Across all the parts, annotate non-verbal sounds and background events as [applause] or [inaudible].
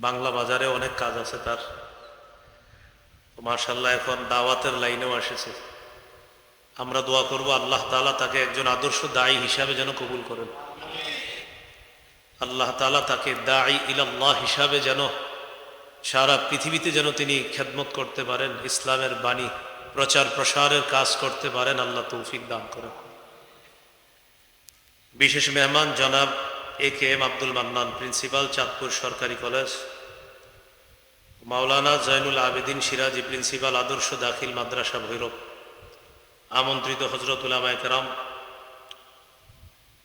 বাংলা বাজারে অনেক কাজ আছে তার। মার্শাল্লাহ এখন দাওয়াতের লাইনেও এসেছে আমরা দোয়া করব আল্লাহ তাআলা তাকে একজন আদর্শ দায়ী হিসাবে যেন কবুল করেন। আল্লাহ তালা তাকে দায়ী ইলাল্লাহ হিসাবে যেন সারা পৃথিবীতে যেন তিনি খেদমত করতে পারেন, ইসলামের বাণী, প্রচার প্রসারের কাজ করতে পারেন, আল্লাহ তৌফিক দান করেন। বিশেষ মেহমান জনাব A K M Abdul Mannan principal Chandpur সরকারি কলেজ মাওলানা জয়নুল আবেদিন সিরাজি প্রিন্সিপাল আদর্শ দাখিল মাদ্রাসা ভৈরব আমন্ত্রিত হজরত উলামা একরাম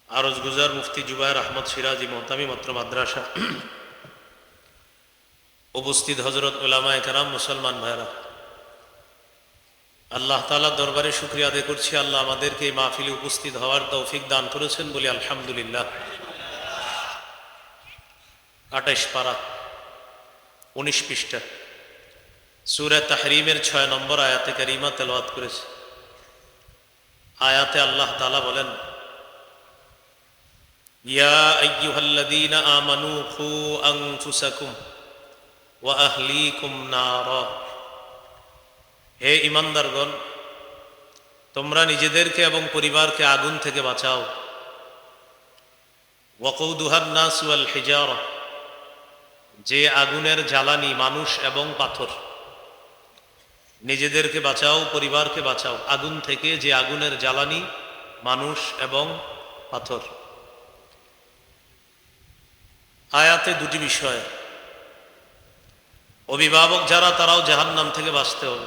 আরজ গুজার মুফতি জুবায়ের আহমদ সিরাজি মোহতামি মত্র মাদ্রাসা উপস্থিত হজরত উলামা একরাম মুসলমান ভাইরা আল্লাহ তালা দরবারে শুক্রিয়া আদায় করছি। আল্লাহ আমাদেরকে এই মাহফিলে উপস্থিত হওয়ার তৌফিক দান করেছেন বলে আলহামদুলিল্লাহ। আঠাইশ পারা, উনিশ পৃষ্ঠা। সুরে তাহরিমের ছয় নম্বর আয়াতে কারিমা তেলাওয়াত করেছে। আয়াতে আল্লাহ তালা বলেন, ইয়া আইয়ুহাল্লাযীনা আমানু হে ইমানদারগণ তোমরা নিজেদেরকে এবং পরিবারকে আগুন থেকে বাঁচাও। ওয়াকৌদুহার নাস ওয়াল হিজারা। যে আগুনের জ্বালানি মানুষ এবং পাথর। নিজেদেরকে বাঁচাও, পরিবারকে বাঁচাও। আগুন থেকে যে আগুনের জ্বালানি মানুষ এবং পাথর। আয়াতে দুটি বিষয়। অভিভাবক যারা, তারাও জাহান্নাম থেকে বাঁচতে হবে।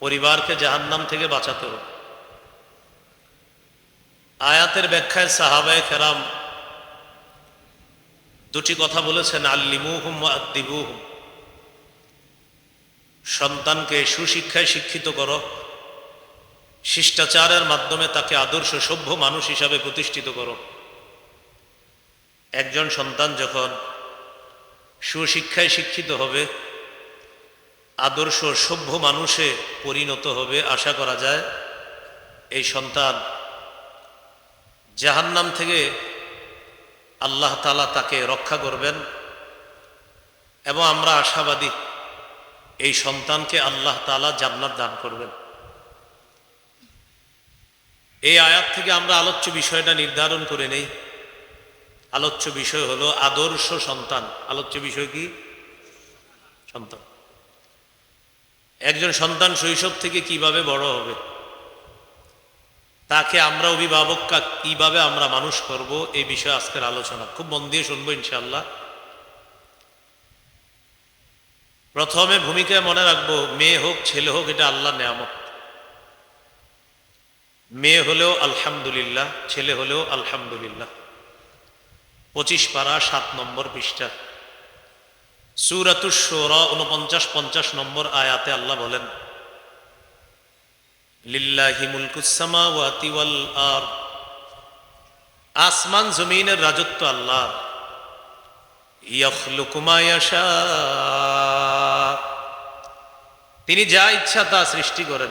পরিবারকে জাহান্নাম থেকে বাঁচাতে হবে। আয়াতের ব্যাখ্যায় সাহাবায় খেরাম দুটি কথা বলেছেন, আল্লিমুহুম আদিবুহুম সন্তানকে সুশিক্ষায় শিক্ষিত করো। শিষ্টাচারের মাধ্যমে তাকে আদর্শ সভ্য মানুষ হিসাবে প্রতিষ্ঠিত করো। একজন সন্তান যখন সুশিক্ষায় শিক্ষিত হবে, আদর্শ সভ্য মানুষে পরিণত হবে, আশা করা যায়, এই সন্তান জাহান্নাম থেকে আল্লাহ তালা তাকে রক্ষা করবেন এবং আমরা আশাবাদী এই সন্তানকে আল্লাহ তালা জান্নাত দান করবেন। এই আয়াত থেকে আমরা আলোচ্য বিষয়টা নির্ধারণ করে নেই। আলোচ্য বিষয় হলো আদর্শ সন্তান। আলোচ্য বিষয় কি? সন্তান। একজন সন্তান শৈশব থেকে কীভাবে বড় হবে? তাকে আমরা অভিভাবক কীভাবে আমরা মানুষ করব এই বিষয়ে আজকের আলোচনা। খুব মন দিয়ে শুনব ইনশাল্লাহ প্রথমে ভূমিকায় মনে রাখব, মেয়ে হোক, ছেলে হোক, এটা আল্লাহ নেয়ামত। মেয়ে হলেও আলহামদুলিল্লাহ, ছেলে হলেও আলহামদুলিল্লাহ। পঁচিশ পারা সাত নম্বর পৃষ্ঠা। সুরাতুসোরা উনপঞ্চাশ পঞ্চাশ নম্বর আয়াতে আল্লাহ বলেন লিল্লাহি মুলকুসামা ওয়াল আর আসমান জমিনের রাজত্ব আল্লাহ ইয়াখলুকুমায়াশা তিনি যা ইচ্ছা তা সৃষ্টি করেন।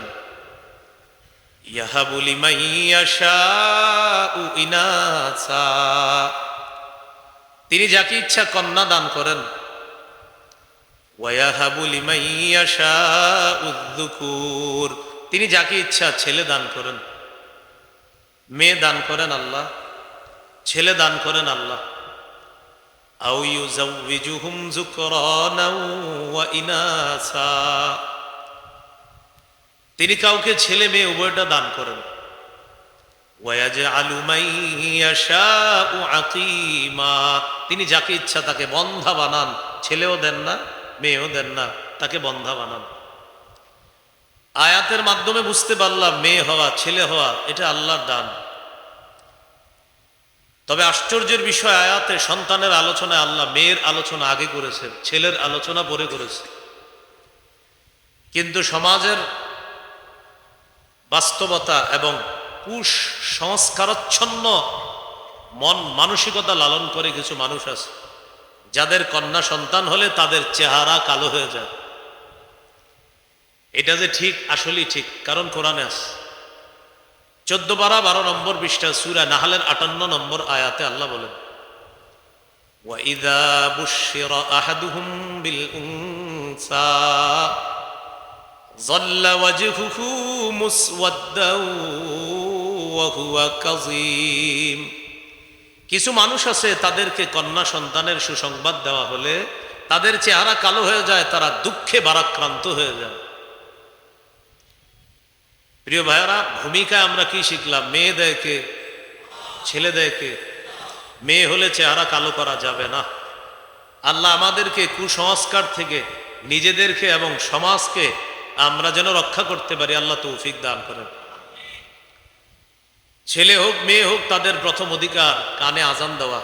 ইয়াহাবুলি মাইয়াশা উ ইনাসা। তিনি যাকে ইচ্ছা কন্যা দান করেন। ওয়াহাবুলি মাইয়াশা উদ্দুকুর তিনি যাকে ইচ্ছা ছেলে দান করেন, মেয়ে দান করেন আল্লাহ, ছেলে দান করেন আল্লাহ। আউ ইনাসা। তিনি কাউকে ছেলে মেয়ে উভয়টা দান করেন। তিনি যাকে ইচ্ছা তাকে বন্ধা বানান, ছেলেও দেন না, মেয়েও দেন না, তাকে বন্ধা বানান। আয়াতের মাধ্যমে বুঝতে পারলাম, মেয়ে হওয়া, ছেলে হওয়া, এটা আল্লাহর দান। তবে আশ্চর্যের বিষয়, আয়াতে সন্তানের আলোচনায় আল্লাহ মেয়ের আলোচনা আগে করেছেন ছেলের আলোচনা পরে করেছে। কিন্তু সমাজের বাস্তবতা এবং কুশ সংস্কারচ্ছন্ন মন মানসিকতা লালন করে কিছু মানুষ আছে, যাদের কন্যা সন্তান হলে তাদের চেহারা কালো হয়ে যায়। এটা যে ঠিক আসলেই ঠিক কারণ কোরআনে আছে চোদ্দ বারা বারো নম্বর বিশটা সুরা নাহালের আটান্ন নম্বর আয়াতে আল্লাহ বলেন وإذا بشر أحدهم بالأنثى ظل وجهه مسودا وهو كظيم কিছু মানুষ আছে তাদেরকে কন্যা সন্তানের সুসংবাদ দেওয়া হলে তাদের চেহারা কালো হয়ে যায় তারা দুঃখে বারাক্রান্ত হয়ে যায় প্রিয় ভাইয়ারা, ভূমিকায় আমরা কি শিখলাম? মেয়ে দেয়কে ছেলে দেয়কে মেয়ে হলে চেহারা কালো করা যাবে না। আল্লাহ আমাদেরকে কুসংস্কার থেকে, নিজেদেরকে এবং সমাজকে আমরা যেন রক্ষা করতে পারি, আল্লাহ তৌফিক দান করেন। ছেলে হোক, মেয়ে হোক, তাদের প্রথম অধিকার কানে আজান দেওয়া।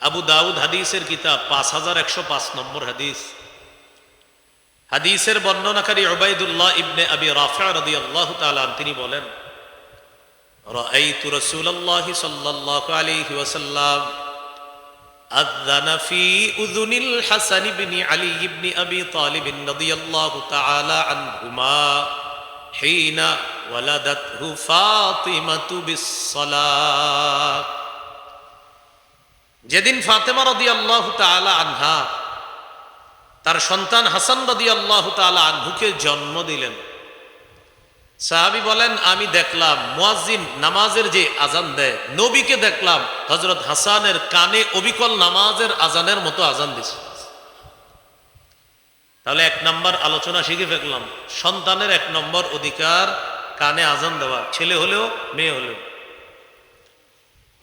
আবু দাউদ হাদিসের কিতাব, পাঁচ হাজার একশো পাঁচ নম্বর হাদিস। হাদিসের বর্ণনাকারী ওবায়দুল্লাহ ইবনে আবি রাফা রদি আল্লাহ তালান তিনি বলেন رأيت رسول الله صلى الله عليه وسلم أذن في أذن الحسن بن علي بن أبي طالب رضي الله تعالى عنهما حين ولدته فاطمة بالصلاة যেদিন ফাতেমা রদি আল্লাহ তালা আনহা তার সন্তান হাসান রদি আল্লাহ তালা আনহুকে জন্ম দিলেন। সাহাবি বলেন, আমি দেখলাম মুয়াজ্জিন নামাজের যে আজান দেয়, নবীকে দেখলাম হজরত হাসানের কানে অবিকল নামাজের আজানের মতো আজান দিছে। তাহলে এক নম্বর আলোচনা শিখে ফেললাম। সন্তানের এক নম্বর অধিকার কানে আজান দেওয়া, ছেলে হলেও, মেয়ে হলেও।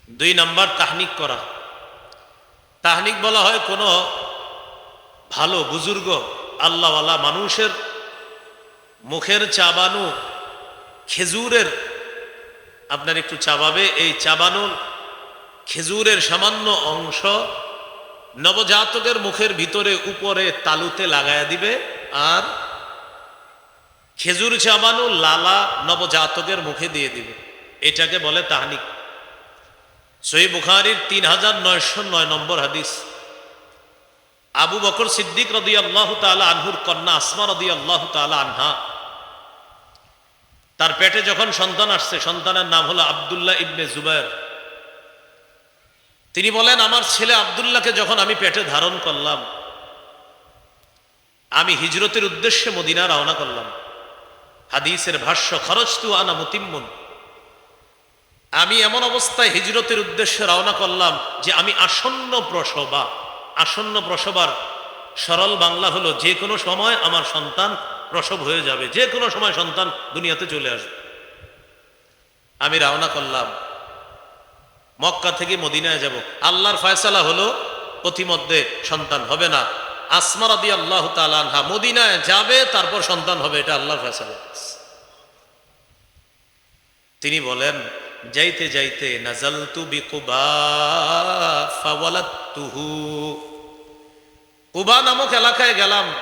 দুই নম্বর তাহনিক করা। তাহনিক বলা হয় কোনো ভালো বুজুর্গ, আল্লাহওয়ালা মানুষের মুখের চাবানো খেজুরের, আপনার একটু চাবাবে, এই চাবানোর খেজুরের সামান্য অংশ নবজাতকের মুখের ভিতরে উপরে তালুতে লাগায়া দিবে, আর খেজুর চাবানো লালা নবজাতকের মুখে দিয়ে দিবে। এটাকে বলে তাহানিক। সই বুখারির তিন হাজার নয়শো নয় নম্বর হাদিস। আবু বকর সিদ্দিক রদি আল্লাহ তালা আনহুর কন্যা আসমা রদি আল্লাহ তালা আনহা। তার পেটে যখন সন্তান আসছে, সন্তানের নাম হলো আবদুল্লাহ ইবনে জুবাইর। তিনি বলেন, আমার ছেলে আবদুল্লাহকে যখন আমি পেটে ধারণ করলাম, আমি হিজরতের উদ্দেশ্যে মদিনা রওনা করলাম। হাদিসের ভাষ্য খরচ তু আনা মতিম্মন। আমি এমন অবস্থায় হিজরতের উদ্দেশ্যে রওনা করলাম যে আমি আসন্ন প্রসবা। আসন্ন প্রসবার সরল বাংলা হলো, যে কোনো সময় আমার সন্তান প্রসব হয়ে যাবে, যে কোনো সময় সন্তান দুনিয়াতে চলে আসবে। আমি রওনা করলাম, মক্কা থেকে মদিনায় যাব। আল্লাহর ফয়সালা হলো, পথিমধ্যে সন্তান হবে না। আসমার আদি আল্লাহ তালানহা মদিনায় যাবে, তারপর সন্তান হবে, এটা আল্লাহর ফয়সালা। তিনি বলেন যাইতে যাইতে নাজালতু বিকুবা ফাওয়ালাতুহু কুবা নামক এলাকায় গেলাম।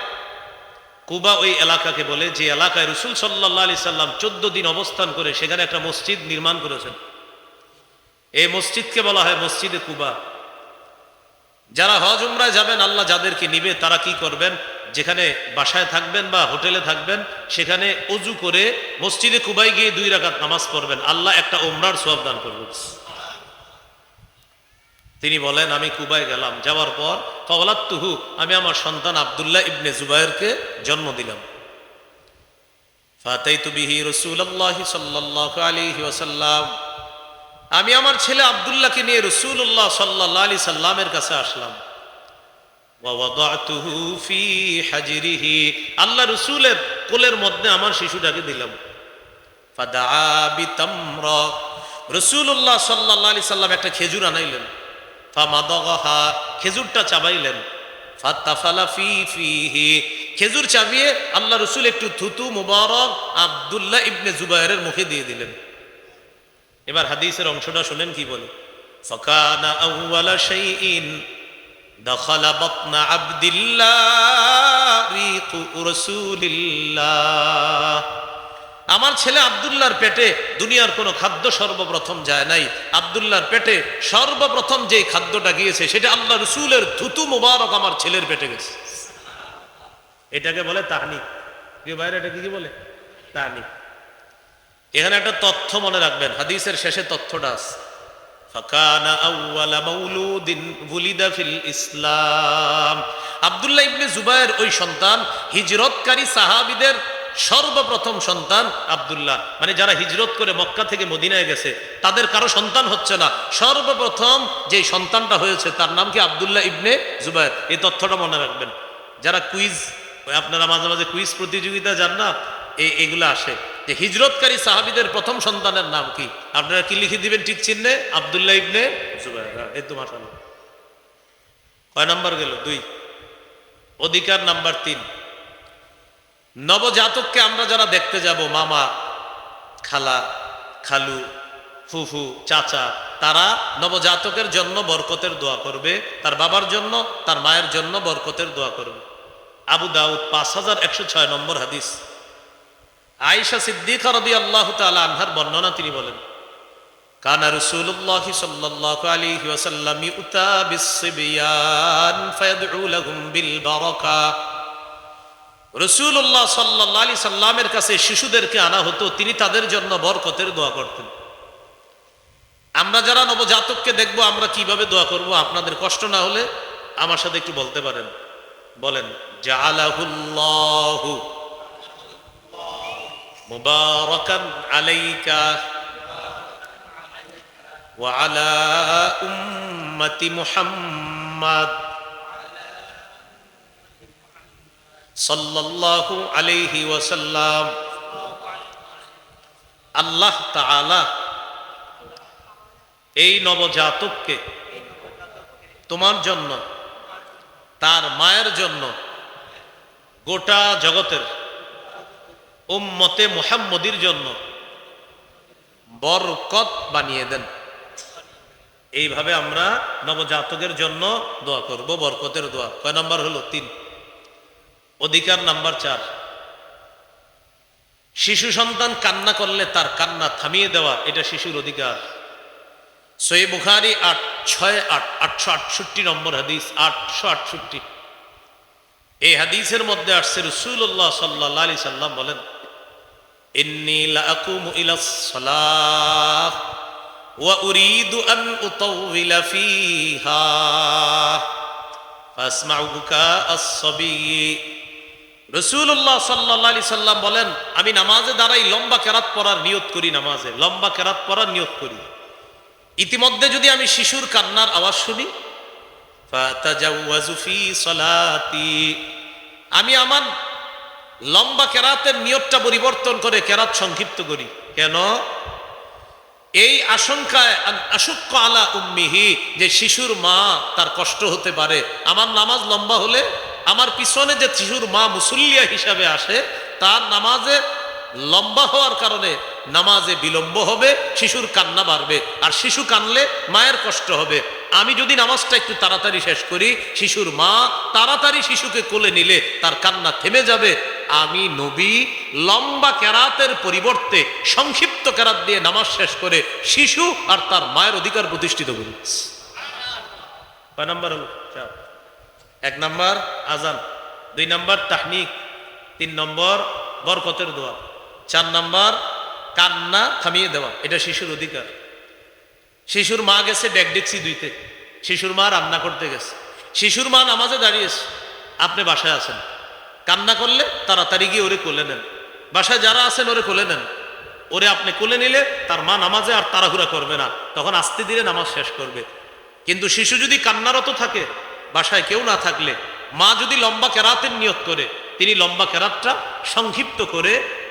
কুবা ওই এলাকাকে বলে যে এলাকায় রসুল সাল্লাহ আলি সাল্লাম চোদ্দ দিন অবস্থান করে সেখানে একটা মসজিদ নির্মাণ করেছেন। এই মসজিদকে বলা হয় মসজিদে কুবা। যারা হজ উমরায় যাবেন, আল্লাহ যাদেরকে নিবে, তারা কি করবেন? যেখানে বাসায় থাকবেন বা হোটেলে থাকবেন, সেখানে অজু করে মসজিদে কুবাই গিয়ে দুই রাকাত নামাজ পড়বেন। আল্লাহ একটা উমরার সব দান করবেন তিনি বলেন, আমি কুবায় গেলাম, যাওয়ার পর ফওয়ালাত্তুহু, আমি আমার সন্তান আবদুল্লাহ ইবনে জুবাইরকে জন্ম দিলাম। আমি আমার ছেলে আবদুল্লাহকে নিয়ে রসুল্লাহ সাল্লাহ আলি সাল্লামের কাছে আসলাম। আল্লাহ রসুলের কোলের মধ্যে আমার শিশুটাকে দিলাম। রসুল্লাহ সাল্লাহ আলি সাল্লাম একটা খেজুর আনাইলেন। ফামাদগহা, খেজুরটা চাবাইলেন। খেজুর চাবিয়ে আল্লাহ রসুল একটু থুতু মুবারক আবদুল্লাহ ইবনে জুবাইরের মুখে দিয়ে দিলেন। এবার হাদিসের অংশটা শুনেন কি বলে? ফকানা আউয়ালা শাইইন। দখলা বাতনা আবদিল্লাহ রিকু রাসূলিল্লাহ আমার ছেলে আবদুল্লাহর পেটে দুনিয়ার কোনো খাদ্য সর্বপ্রথম যায় নাই। আবদুল্লাহর পেটে সর্বপ্রথম যে খাদ্যটা গিয়েছে, সেটা আল্লাহ রসুলের থুতু মুবারক আমার ছেলের পেটে গেছে। এটাকে বলে তাহানি প্রিয় ভাইরা, এটা কি বলে? তাহানি এখানে একটা তথ্য মনে রাখবেন, হাদিসের শেষে তথ্যটা আছে। فكان أول مولود ولد في الإسلام আব্দুল্লাহ ইবনে জুবায়ের ওই সন্তান হিজরতকারী সাহাবীদের সর্বপ্রথম সন্তান আব্দুল্লাহ মানে যারা হিজরত করে মক্কা থেকে মদিনায় গেছে তাদের কারো সন্তান হচ্ছে না সর্বপ্রথম যে সন্তানটা হয়েছে তার নাম কি আব্দুল্লাহ ইবনে জুবায়ের এই তথ্যটা মনে রাখবেন যারা কুইজ আপনারা মাঝে মাঝে কুইজ প্রতিযোগিতা যান না এই এগুলো আসে। যে হিজরতকারী সাহাবিদের প্রথম সন্তানের নাম কি? আপনারা কি লিখে দিবেন ঠিক চিহ্নে? আব্দুল্লাহ ইবনে হ্যাঁ, এই তো মাশাআল্লাহ। কয় নাম্বার গেল? দুই। অধিকার নাম্বার তিন। নবজাতককে আমরা যারা দেখতে যাব মামা খালা খালু ফুফু চাচা তারা নবজাতকের জন্য বরকতের দোয়া করবে। তার বাবার জন্য তার মায়ের জন্য বরকতের দোয়া করবে। আবু দাউদ পাঁচ হাজার একশো ছয় নম্বর হাদিস। আয়েশা সিদ্দিকা রবি আল্লাহ আনহার বর্ণনা তিনি বলেন, কানা সাল্লামের কাছে শিশুদেরকে আনা হতো, তিনি তাদের জন্য বরকতের দোয়া করতেন। আমরা যারা নবজাতককে দেখব, আমরা কীভাবে দোয়া করব, আপনাদের কষ্ট না হলে আমার সাথে একটু বলতে পারেন। বলেন জালাহুল্লাহু মুবারাকান আলাইকা وعلى أمة محمد সাল্লাল্লাহু আলাইহি ওয়াসাল্লাম আল্লাহ তাআলা এই নবজাতককে তোমার জন্য তার মায়ের জন্য গোটা জগতের উম্মতে মুহাম্মদির জন্য বরকত বানিয়ে দেন। এইভাবে আমরা নবজাতকের জন্য দোয়া করব, বরকতের দোয়া। কয় নম্বর হলো? তিন। অধিকার নাম্বার চার। শিশু সন্তান কান্না করলে তার কান্না থামিয়ে দেওয়া, এটা শিশুর অধিকার। সই বুখারি আট, ছয় আট, আটশো আটষট্টি নম্বর হাদিস, আটশো আটষট্টি। এই হাদিসের মধ্যে আসছে রসুল্লাহ সাল্লাহ আলি সাল্লাম বলেন বলেন, আমি নামাজে দাঁড়াই লম্বা কেরাত পড়ার নিয়ত করি নামাজে, লম্বা কেরাত পড়ার নিয়ত করি। ইতিমধ্যে যদি আমি শিশুর কান্নার আওয়াজ শুনি আমি আমার লম্বা কেরাতের নিয়তটা পরিবর্তন করে কেরাত সংক্ষিপ্ত করি। কেন? এই আশঙ্কায় আলা উম্মিহি, যে শিশুর মা তার কষ্ট হতে পারে। আমার নামাজ লম্বা হলে আমার পিছনে যে শিশুর মা মুসল্লিয়া হিসাবে আসে, তার নামাজে লম্বা হওয়ার কারণে নামাজে বিলম্ব হবে, শিশুর কান্না বাড়বে। আর শিশু কানলে মায়ের কষ্ট হবে। আমি যদি নামাজটা একটু তাড়াতাড়ি শেষ করি, শিশুর মা তাড়াতাড়ি শিশুকে কোলে নিলে তার কান্না থেমে যাবে। আমি নবী লম্বা কেরাতের পরিবর্তে সংক্ষিপ্ত কেরাত দিয়ে নামাজ শেষ করে শিশু আর তার মায়ের অধিকার প্রতিষ্ঠিত করি। নাম্বার এক নাম্বার আজান দুই নাম্বার, তাহনিক। তিন নম্বর, বরকতের দোয়া। চার নাম্বার, কান্না থামিয়ে দেওয়া। এটা শিশুর অধিকার। শিশুর মা গেছে ডেক ডেকসি দুইতে। শিশুর মা রান্না করতে গেছে। শিশুর মা নামাজে দাঁড়িয়েছে। আপনি বাসায় আছেন। কান্না করলে তাড়াতাড়ি গিয়ে ওরে কোলে নেন। বাসায় যারা আছেন, ওরে কোলে নেন। ওরে আপনি কোলে নিলে তার মা নামাজে আর তাড়াহুড়া করবে না। তখন আস্তে ধীরে নামাজ শেষ করবে। কিন্তু শিশু যদি কান্নারত থাকে, বাসায় কেউ না থাকলে, মা যদি লম্বা কেরাতের নিয়ত করে, তিনি লম্বা কেরাতটা সংক্ষিপ্ত করে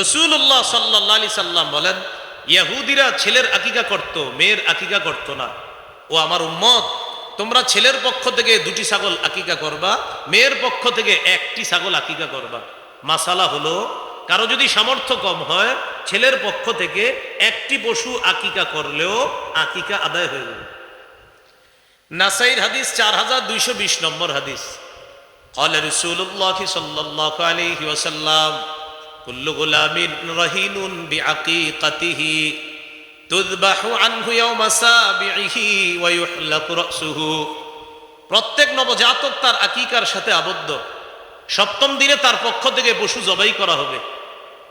রসুল্লাহ সাল্লাহ আলি সাল্লাম বলেন ইয়াহুদিরা ছেলের আকিকা করত মেয়ের আকিকা করত না ও আমার উম্মত তোমরা ছেলের পক্ষ থেকে দুটি ছাগল আকিকা করবা মেয়ের পক্ষ থেকে একটি ছাগল আকিকা করবা মাসালা হলো কারো যদি সামর্থ্য কম হয় ছেলের পক্ষ থেকে একটি পশু আকিকা করলেও আকিকা আদায় হয়ে যাবে নাসাইর হাদিস চার হাজার দুইশো বিশ নম্বর হাদিস قال رسول الله صلى الله عليه وسلم কুল্লু গোলামিন রহিনুন বিআকিকাতিহি তুযবাহু আনহু ইয়াওমা সাবিহি ওয়া ইউহলাকু প্রত্যেক নবজাতক তার আকিকার সাথে আবদ্ধ। সপ্তম দিনে তার পক্ষ থেকে পশু জবাই করা হবে।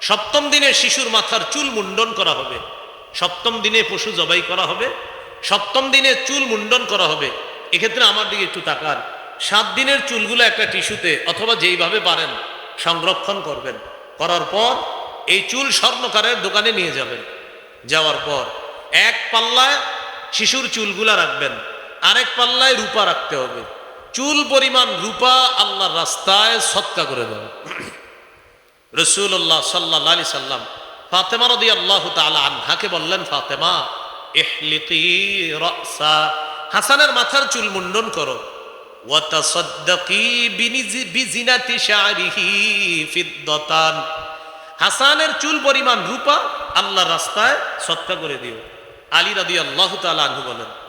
সপ্তম দিনে শিশুর মাথার চুল মুন্ডন করা হবে। সপ্তম দিনে পশু জবাই করা হবে। সপ্তম দিনে চুল মুন্ডন করা হবে। এক্ষেত্রে আমার দিকে একটু তাকার সাত দিনের চুলগুলো একটা টিস্যুতে অথবা যেইভাবে পারেন সংরক্ষণ করবেন। করার পর এই চুল স্বর্ণকারের দোকানে নিয়ে যাবেন। যাওয়ার পর এক পাল্লায় শিশুর চুলগুলা রাখবেন, আরেক পাল্লায় রূপা রাখতে হবে। চুল পরিমাণ রূপা আল্লাহর রাস্তায় সৎকা করে দেবে [clears throat] রসুল্লাহ সাল্লাহ আলি সাল্লাম ফাতেমা রদি আল্লাহ তালা আনহাকে বললেন, ফাতেমা হাসানের মাথার চুল মুন্ডন করো। হাসানের চুল পরিমাণ রূপা আল্লাহ রাস্তায় সৎকা করে দিও। আলী রাদি আল্লাহ তালা বলেন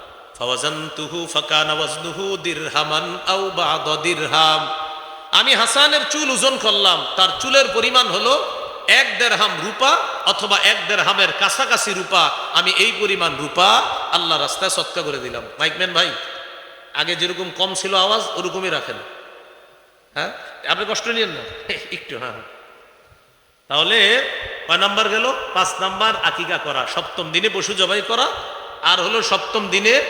আমি হাসানের চুল ওজন করলাম, তার চুলের পরিমাণ হলো এক দেড়হাম রূপা অথবা এক দেড়হামের কাছাকাছি রূপা। আমি এই পরিমাণ রূপা আল্লাহ রাস্তায় সৎকা করে দিলাম। মাইকম্যান ভাই। আগে যেরকম কম ছিল আওয়াজ, ওরকমই রাখেন। হ্যাঁ? আপনি কষ্ট নিয়েন না? [laughs] একটু হ্যাঁ হ্যাঁ। তাহলে কয় নাম্বার গেল? পাঁচ নাম্বার, আকিকা করা। সপ্তম দিনে পশু জবাই করা। আর হলো সপ্তম দিনে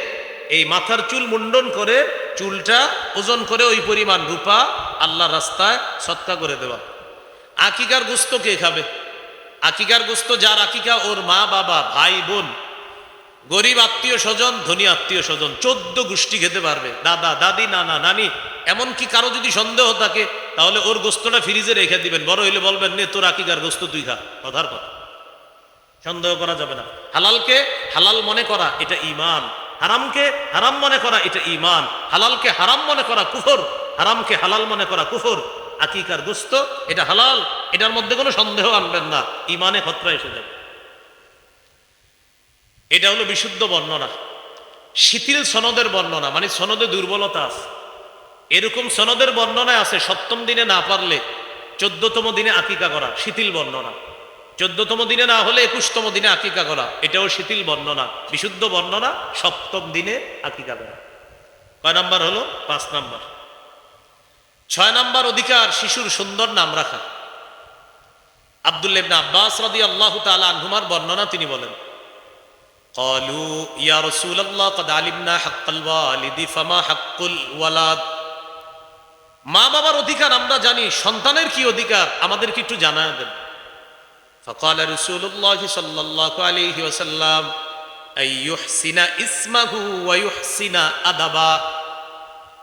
এই মাথার চুল মুন্ডন করে, চুলটা ওজন করে ওই পরিমাণ রূপা আল্লাহ রাস্তায় সৎকা করে দেওয়া। আকিকার গোস্ত কে খাবে? আকিকার গোস্ত, যার আকিকা ওর মা, বাবা, ভাই, বোন গরিব আত্মীয় স্বজন, ধনী আত্মীয় স্বজন, চোদ্দ গোষ্ঠী খেতে পারবে। দাদা, দাদি, নানা, নানি, এমনকি কারও যদি সন্দেহ থাকে, তাহলে ওর গোস্তটা ফ্রিজে রেখে দিবেন। বড় হইলে বলবেন, নে, তোর আকিকার গোস্ত তুই খা। কথার কথা। সন্দেহ করা যাবে না। হালালকে হালাল মনে করা, এটা ইমান হারামকে হারাম মনে করা, এটা ইমান হালালকে হারাম মনে করা, কুফর। হারামকে হালাল মনে করা, কুফর। আকিকার গোস্ত, এটা হালাল। এটার মধ্যে কোনো সন্দেহ আনবেন না। ইমানে খতরা এসে যাবে। এটা হলো বিশুদ্ধ বর্ণনা। শিথিল সনদের বর্ণনা মানে সনদে দুর্বলতা আছে। এরকম সনদের বর্ণনায় আছে, সপ্তম দিনে না পারলে চোদ্দতম দিনে আকিকা করা, শিথিল বর্ণনা। চোদ্দতম দিনে না হলে একুশতম দিনে আকিকা করা, এটাও শিথিল বর্ণনা। বিশুদ্ধ বর্ণনা, সপ্তম দিনে আকিকা করা। কয় নাম্বার হলো? পাঁচ নাম্বার। ছয় নাম্বার অধিকার, শিশুর সুন্দর নাম রাখা। আবদুল্লেবনা আব্বাস রাদি আল্লাহ তালা আনহুমার বর্ণনা তিনি বলেন قالوا يا رسول الله قد علمنا حق الوالد فما حق الولد মা বাবার অধিকার আমরা জানি সন্তানের কি অধিকার আমাদেরকে একটু জানায় দেন فقال رسول الله صلى الله عليه وسلم أن يحسن اسمه ويحسن أدبا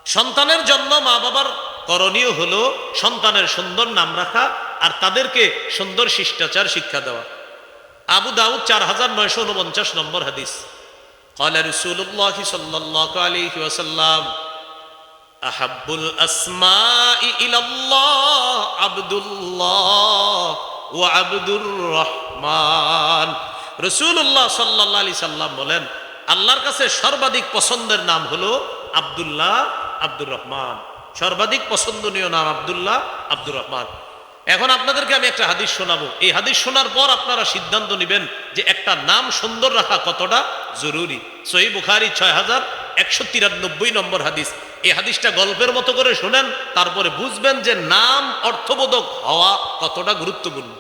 সন্তানের জন্য মা বাবার করণীয় হলো সন্তানের সুন্দর নাম রাখা আর তাদেরকে সুন্দর শিষ্টাচার শিক্ষা দেওয়া আবু দাউদ চার হাজার নয়শো উনপঞ্চাশ নম্বর হাদিস قال رسول الله صلى الله عليه وسلم أحب الأسماء إلى الله عبد الله وعبد الرحمن রসুল্লাহ সাল্লাহ আলি সাল্লাম বলেন আল্লাহর কাছে সর্বাধিক পছন্দের নাম হলো আব্দুল্লাহ আব্দুর রহমান সর্বাধিক পছন্দনীয় নাম আব্দুল্লাহ আব্দুর রহমান এখন আপনাদেরকে আমি একটা হাদিস শোনাবো। এই হাদিস শোনার পর আপনারা সিদ্ধান্ত নেবেন যে একটা নাম সুন্দর রাখা কতটা জরুরি। সহি বুখারি ছয় হাজার একশো তিরানব্বই নম্বর হাদিস। এই হাদিসটা গল্পের মতো করে শোনেন, তারপরে বুঝবেন যে নাম অর্থবোধক হওয়া কতটা গুরুত্বপূর্ণ।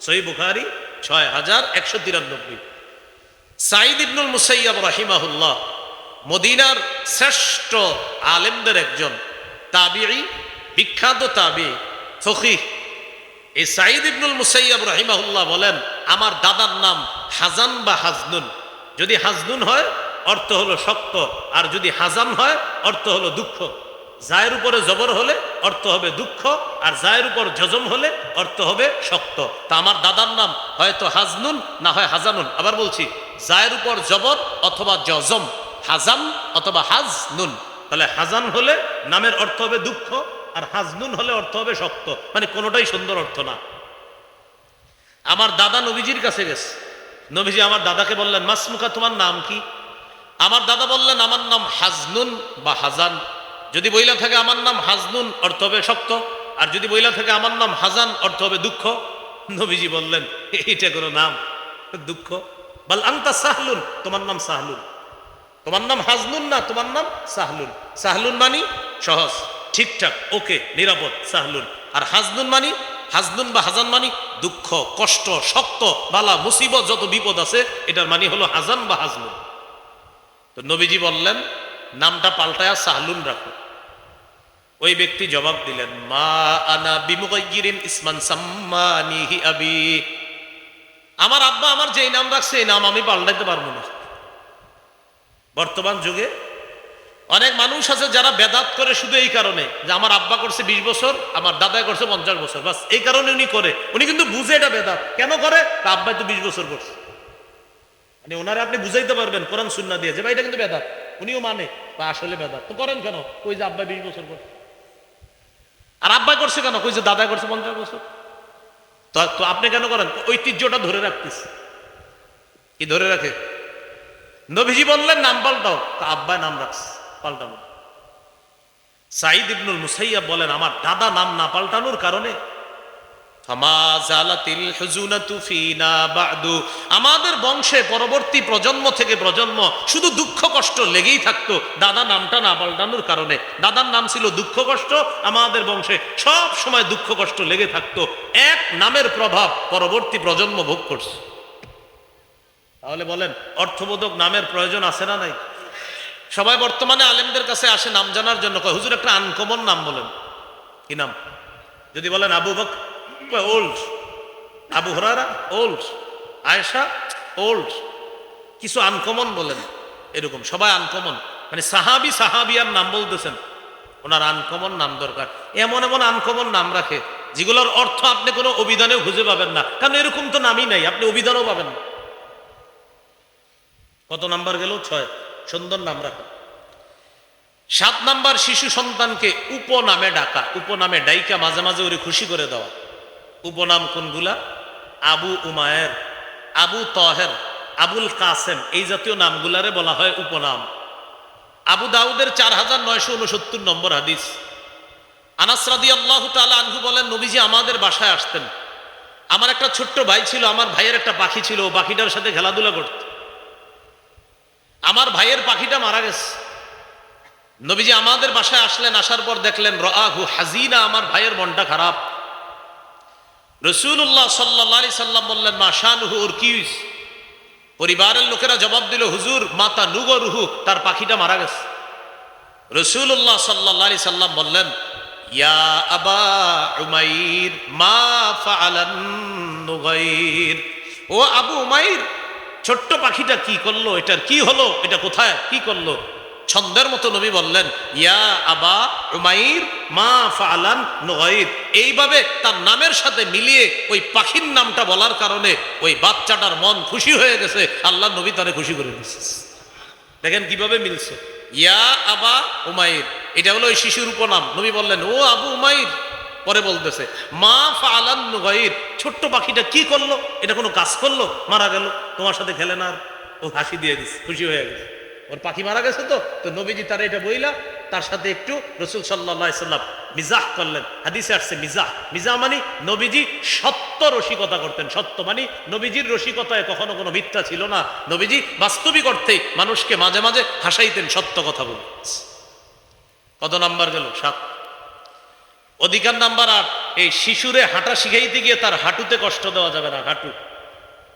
সহি বুখারি ছয় হাজার একশো তিরানব্বই। সাইদ ইবনুল মুসাইয়াব রাহিমাহুল্লাহ মদিনার শ্রেষ্ঠ আলেমদের একজন। তাবিঈ, বিখ্যাত তাবি ফকিহ। এই সাইদ ইবনুল মুসাইয়াব রাহিমাহুল্লাহ বলেন, আমার দাদার নাম হাজান বা হাজনুন। যদি হাজনুন হয়, অর্থ হলো শক্ত। আর যদি হাজান হয়, অর্থ হলো দুঃখ। জায়ের উপরে জবর হলে অর্থ হবে দুঃখ। আর জায়ের উপর জজম হলে অর্থ হবে শক্ত। তা আমার দাদার নাম হয়তো হাজনুন, না হয় হাজানুন। আবার বলছি, জায়ের উপর জবর অথবা জজম, হাজান অথবা হাজনুন। তাহলে হাজান হলে নামের অর্থ হবে দুঃখ আর হাজনুন হলে অর্থ হবে শক্ত। মানে কোনোটাই সুন্দর অর্থ না। আমার দাদা নবীজির কাছে গেছে। নবীজি আমার দাদাকে বললেন, মাসমুখা, তোমার নাম কি? আমার দাদা বললেন, আমার নাম হাজনুন বা হাজান। যদি বইলা থাকে আমার নাম হাজনুন অর্থ হবে শক্ত। আর যদি বইলা থাকে আমার নাম হাজান, অর্থ হবে দুঃখ। নবীজি বললেন, এইটা কোনো নাম, দুঃখ? বল আন্তা সাহলুন, তোমার নাম সাহলুন। তোমার নাম হাজনুন না, তোমার নাম সাহলুন। সাহলুন মানি? সহজ। ঠিকঠাক, ওকে, নিরাপদ, সাহলুন। আর হাজনুন মানি? হাজনুন বা হাজান মানি? দুঃখ, কষ্ট, শক্ত, বালা, মুসিবত, যত বিপদ আছে, এটার মানি হলো হাজান বা হাজনুন তো নবীজি বললেন, নামটা পাল্টায়া সাহলুন রাখো। ওই ব্যক্তি জবাব দিলেন, মা আনা বিমুগাইয়িরিন ইসমান সাম্মানিহি আবি। আমার আব্বা আমার যেই নাম রাখছে, এই নাম আমি পাল্টাইতে পারব না। বর্তমান যুগে অনেক মানুষ আছে যারা বেদাত করে শুধু এই কারণে যে আমার আব্বা করছে বিশ বছর, আমার দাদাই করছে পঞ্চাশ বছর। বাস, এই কারণে উনি করে। উনি কিন্তু বুঝে এটা বেদাত। কেন করে? তা আব্বাই তো বিশ বছর করছে। মানে ওনারে আপনি বুঝাইতে পারবেন, কোরআন সুন্না দিয়ে যে, ভাই, এটা কিন্তু বেদাত। উনিও মানে বা আসলে বেদাত। তো করেন কেন? কই যে আব্বাই বিশ বছর করছে। আর আব্বাই করছে কেন? কই যে দাদা করছে পঞ্চাশ বছর। তো আপনি কেন করেন? ঐতিহ্যটা ধরে রাখতেছে। কি ধরে রাখে? নবীজি বললেন, নাম পাল্টাও। তা আব্বাই নাম রাখছে। পাল্টানো সাইদ ইবনুল মুসাইয়া বলেন, আমার দাদা নাম না পাল্টানোর কারণে? আমাদের বংশে পরবর্তী প্রজন্ম থেকে প্রজন্ম শুধু দুঃখ কষ্ট লেগেই থাকতো দাদা নামটা না পাল্টানোর কারণে। দাদার নাম ছিল দুঃখ কষ্ট, আমাদের বংশে সব সময় দুঃখ কষ্ট লেগে থাকতো। এক নামের প্রভাব পরবর্তী প্রজন্ম ভোগ করছে। তাহলে বলেন, অর্থবোধক নামের প্রয়োজন আছে না নাই? সবাই বর্তমানে আলেমদের কাছে আসে নাম জানার জন্য, কয়, হুজুর, একটা আনকমন নাম বলেন। কি নাম? যদি বলেন Abu Bakr old. Abu Hurairah old. Ayesha, old. কিছু আনকমন বলেন, এরকম, সবাই আনকমন মানে সাহাবি সাহাবিয়ার নাম বলতেছেন, ওনার আনকমন নাম দরকার। এমন এমন আনকমন নাম রাখে, যেগুলোর অর্থ আপনি কোনো অভিধানেও খুঁজে পাবেন না। কারণ এরকম তো নামই নাই, আপনি অভিধানও পাবেন না। কত নাম্বার গেল? ছয়। সুন্দর নাম রাখা। সাত নাম্বার শিশু সন্তানকে উপনামে ডাকা, উপনামে ডাইকা মাঝে মাঝে ওরে খুশি করে দেওয়া। উপনাম কোনগুলা? আবু উমায়ের, আবু তহের, আবুল কাসেম, এই জাতীয় নামগুলারে বলা হয় উপনাম। আবু দাউদের চার হাজার নয়শো উনসত্তর নম্বর হাদিস। আনাসরাদি আল্লাহ তালা আনহু বলেন, নবীজি আমাদের বাসায় আসতেন। আমার একটা ছোট্ট ভাই ছিল, আমার ভাইয়ের একটা পাখি ছিল পাখিটার সাথে খেলাধুলা করত। আমার ভাইয়ের পাখিটা মারা গেছে। নবীজি আমাদের বাসায় আসলেন, আসার পর দেখলেন রাহু হাজিনা, আমার ভাইয়ের মনটা খারাপ। রসুল্লাহ সাল্লি সাল্লাম বললেন, মা শাহনুহু ওর কি পরিবারের লোকেরা জবাব দিল, হুজুর, মাতা নুগরুহু তার পাখিটা মারা গেছে। রসুল্লাহ সাল্লি সাল্লাম বললেন, ইয়া আবা ও আবু উমাইর ছোট্ট পাখিটা কি করল? এটার কি হলো? এটা কোথায়? কি করল? ছন্দের মতো নবী বললেন, ইয়া আবা উমাইর মা ফালান নগাইর। এইভাবে তার নামের সাথে মিলিয়ে ওই পাখির নামটা বলার কারণে ওই বাচ্চাটার মন খুশি হয়ে গেছে। আল্লাহ নবী তারে খুশি করে দিয়েছে। দেখেন কীভাবে মিলছে। ইয়া আবা উমাইর, এটা হলো ওই শিশুর উপনাম। নবী বললেন, ও আবু উমাইর পরে বলতেছে, মা ফালান ছোট্ট পাখিটা কি করল? এটা কোনো কাজ করল? মারা গেল। তোমার সাথে খেলে না ও হাসি দিয়ে দিস খুশি হয়ে গেছে। ওর পাখি মারা গেছে তো তো নবীজি তার এটা বইলা, তার সাথে একটু রসুল সাল্লাহ মিজাহ করলেন। হাদিসে আসছে মিজাহ। মিজাহ মানে নবীজি সত্য রসিকতা করতেন। সত্য মানে নবীজির রসিকতায় কখনো কোনো মিথ্যা ছিল না। নবীজি বাস্তবিক অর্থেই মানুষকে মাঝে মাঝে হাসাইতেন সত্য কথা বলে। কত নাম্বার গেল? সাত। অধিকার নাম্বার আট, এই শিশুরে হাঁটা শিখাইতে গিয়ে তার হাঁটুতে কষ্ট দেওয়া যাবে না, হাঁটু।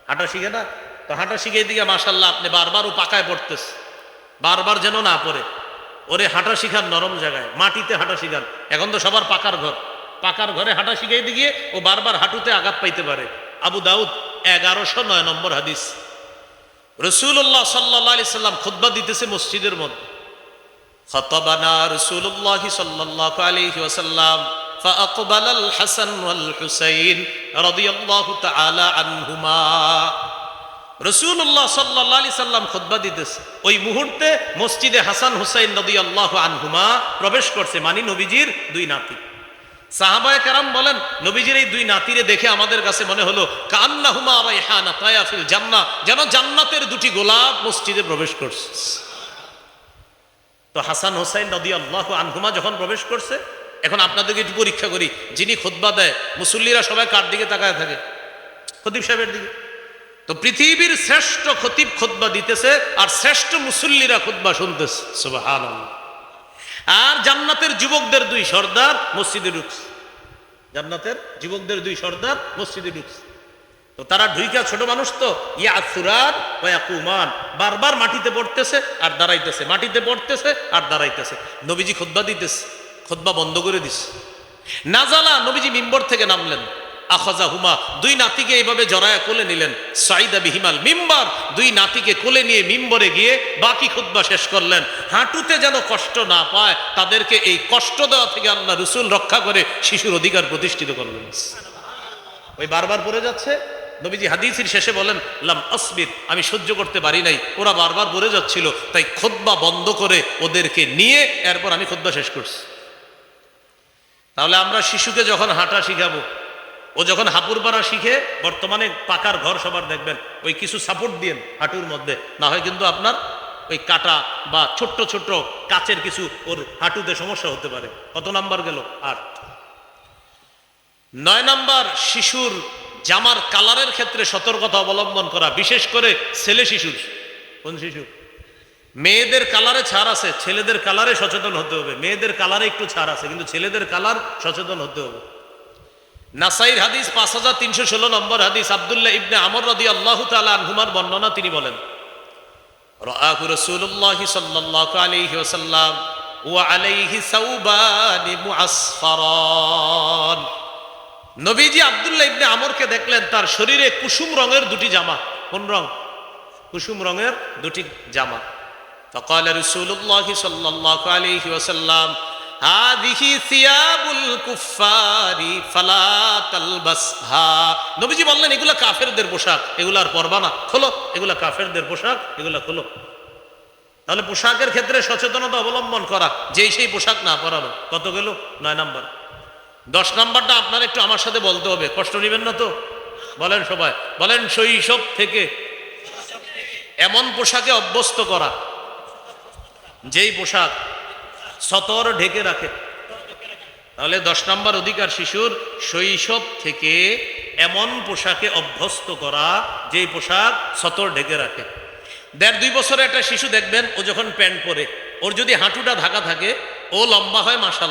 হাঁটা শিখে না? তো হাঁটা শিখাইতে গিয়ে মাসাল্লাহ আপনি বারবার ও পাকায় পড়তেছে বারবার যেন না পড়ে। ওরে হাঁটা শিখান নরম জায়গায়, মাটিতে হাঁটা শিখান। এখন তো সবার পাকার ঘর। পাকার ঘরে হাঁটা শিখাইতে গিয়ে ও বারবার হাঁটুতে আঘাত পাইতে পারে। আবু দাউদ, এগারোশো নয় নম্বর হাদিস। রসুল্লাহ সাল্লাহ আলি সাল্লাম খুদ্া দিতেছে মসজিদের মধ্যে। خطبنا رسول الله صلى الله عليه وسلم فأقبل الحسن والحسين رضي الله تعالى عنهما রসুল্লাহ সাল্লাহ আলি সাল্লাম খুদ্া দিতেছে ওই মুহূর্তে মসজিদে হাসান হুসাইন নদী আল্লাহ আনহুমা প্রবেশ করছে মানি নবীজির দুই নাতি সাহাবায় কারাম বলেন নবীজির এই দুই নাতিরে দেখে আমাদের কাছে মনে হলো কান্নাহুমা রাইহানা তায়াফিল জান্নাহ যেন জান্নাতের দুটি গোলাপ মসজিদে প্রবেশ করছে তো হাসান হোসাইন নদী আল্লাহ আনহুমা যখন প্রবেশ করছে, এখন আপনাদেরকে একটু পরীক্ষা করি, যিনি খোদবা দেয়, মুসল্লিরা সবাই কার দিকে তাকায় থাকে? খতিব সাহেবের দিকে। তো পৃথিবীর শ্রেষ্ঠ খতিব খোদবা দিতেছে, আর শ্রেষ্ঠ মুসল্লিরা খোদবা শুনতেছে সুবাহান আর জান্নাতের যুবকদের দুই সর্দার, মসজিদে ঢুকছে। জান্নাতের যুবকদের দুই সর্দার, মসজিদে ঢুকছে। তো তারা ঢুইকা ছোট মানুষ তো ইয়া সুরার কুমান বারবার মাটিতে পড়তেছে আর দাঁড়াইতেছে, মাটিতে পড়তেছে আর দাঁড়াইতেছে। নবীজি খোদবা দিতেছে খোদবা বন্ধ করে দিছে। নাজালা নবীজি মিম্বর থেকে নামলেন। আখাজা হুমা দুই নাতিকে এইভাবে জড়ায়া কোলে নিলেন। সাইদা বিহিমাল মিম্বার, দুই নাতিকে কোলে নিয়ে মিম্বরে গিয়ে বাকি খুদ্া শেষ করলেন। হাঁটুতে যেন কষ্ট না পায়, তাদেরকে এই কষ্ট দেওয়া থেকে আল্লাহ রসুল রক্ষা করে শিশুর অধিকার প্রতিষ্ঠিত করলেন। ওই বারবার পড়ে যাচ্ছে নবীজি হাদিসির শেষে বলেন, লাম আসবিদ আমি সহ্য করতে পারি নাই। ওরা বারবার পড়ে যাচ্ছিল, তাই খোদ্া বন্ধ করে ওদেরকে নিয়ে এরপর আমি খোদ্া শেষ করছি। তাহলে আমরা শিশুকে যখন হাঁটা শিখাবো, ও যখন হাপুর পাড়া শিখে, বর্তমানে পাকার ঘর সবার দেখবেন, ওই কিছু সাপোর্ট দিন হাঁটুর মধ্যে। না হয় কিন্তু আপনার ওই কাটা বা ছোট্ট ছোট্ট কাচের কিছু ওর হাঁটুতে সমস্যা হতে পারে। কত নাম্বার গেল? আট। নয় নাম্বার, শিশুর জামার কালারের ক্ষেত্রে সতর্কতা অবলম্বন করা, বিশেষ করে ছেলে শিশুর। কোন শিশু? মেয়েদের কালারে ছাড় আছে, ছেলেদের কালারে সচেতন হতে হবে। মেয়েদের কালারে একটু ছাড় আছে, কিন্তু ছেলেদের কালার সচেতন হতে হবে। নাসাইর হাদিস পাঁচ হাজার তিনশো ষোলো নম্বর হাদিস, আবদুল্লাহ ইবনে আমর রদি আল্লাহ তালা আনহুমার বর্ণনা তিনি বলেন মুআসফারান। নবীজি আব্দুল্লাহ ইবনে আমরকে দেখলেন তার শরীরে কুসুম রঙের দুটি জামা কোন রং কুসুম রঙের দুটি জামা فقال رسول الله صلى الله عليه وسلم هذه ثياب الكفار فلا تلبسها নবীজি বললেন এগুলা কাফেরদের পোশাক এগুলার পরবা না খোলো এগুলা কাফেরদের পোশাক এগুলা খোলো তাহলে পোশাকের ক্ষেত্রে সচেতনতা অবলম্বন করা যেই সেই পোশাক না পরানো কত গেল নয় নাম্বার দশ নাম্বারটা আপনার একটু আমার সাথে বলতে হবে, কষ্ট নেবেন না তো। বলেন সবাই, বলেন শৈশব থেকে এমন পোশাকে অভ্যস্ত করা, যেই পোশাক সতর ঢেকে রাখে। তাহলে দশ নম্বর অধিকার শিশুর, শৈশব থেকে এমন পোশাকে অভ্যস্ত করা, যেই পোশাক সতর ঢেকে রাখে। দেড় দুই বছরে একটা শিশু দেখবেন, ও যখন প্যান্ট পরে, ওর যদি হাঁটুটা ঢাকা থাকে, ও লম্বা হয় মাসাল